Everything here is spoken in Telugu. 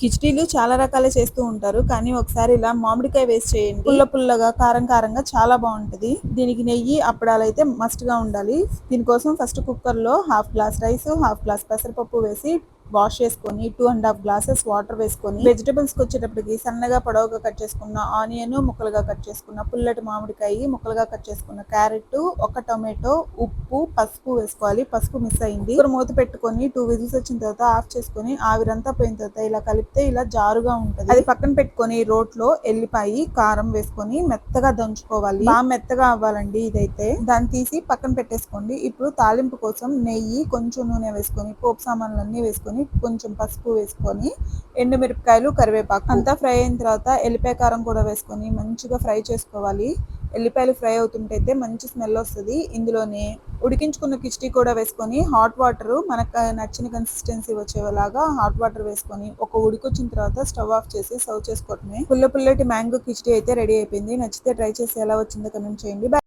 కిచిడీలు చాలా రకాలు చేస్తూ ఉంటారు. కానీ ఒకసారి ఇలా మామిడికాయ వేసి చేయండి. పుల్ల పుల్లగా కారం కారంగా చాలా బాగుంటది. దీనికి నెయ్యి అప్పడాలు అయితే మస్ట్గా ఉండాలి. దీనికోసం ఫస్ట్ కుక్కర్లో half glass rice half glass పెసరపప్పు వేసి వాష్ చేసుకొని two and half glasses water వేసుకొని వెజిటబుల్స్కి వచ్చేటప్పటికి సన్నగా పొడవుగా కట్ చేసుకున్న ఆనియన్ ముక్కలుగా కట్ చేసుకున్న పుల్లటి మామిడికాయ ముక్కలుగా కట్ చేసుకున్న క్యారెట్ ఒక టొమాటో ఉప్పు పసుపు వేసుకోవాలి. పసుపు మిస్ అయింది. ఇప్పుడు మూత పెట్టుకొని టూ విజిల్స్ వచ్చిన తర్వాత ఆఫ్ చేసుకొని ఆవిరంతా పోయిన తర్వాత ఇలా కలిపితే ఇలా జారుగా ఉంటుంది. అది పక్కన పెట్టుకొని రోట్లో ఎల్లిపాయి కారం వేసుకొని మెత్తగా దంచుకోవాలి. బాగా మెత్తగా అవ్వాలండి ఇదైతే. దాన్ని తీసి పక్కన పెట్టేసుకోండి. ఇప్పుడు తాలింపు కోసం నెయ్యి కొంచెం నూనె వేసుకొని పోపు సామాన్లన్నీ వేసుకొని కొంచెం పసుపు వేసుకొని ఎండుమిరపకాయలు కరివేపాకు. అంతా ఫ్రై అయిన తర్వాత ఎల్లిపాయ కారం కూడా వేసుకొని మంచిగా ఫ్రై చేసుకోవాలి. ఎల్లిపాయలు ఫ్రై అవుతుంటైతే మంచి స్మెల్ వస్తుంది. ఇందులోనే ఉడికించుకున్న కిచిడి కూడా వేసుకొని హాట్ వాటర్ మనకు నచ్చిన కన్సిస్టెన్సీ వచ్చేలాగా హాట్ వాటర్ వేసుకొని ఒక ఉడికొచ్చిన తర్వాత స్టవ్ ఆఫ్ చేసి సర్వ్ చేసుకోవటమే పుల్ల పుల్లటి మ్యాంగో కిచిడి అయితే రెడీ అయిపోయింది. నచ్చితే ట్రై చేసి ఎలా వచ్చిందో కమెంట్ చేయండి.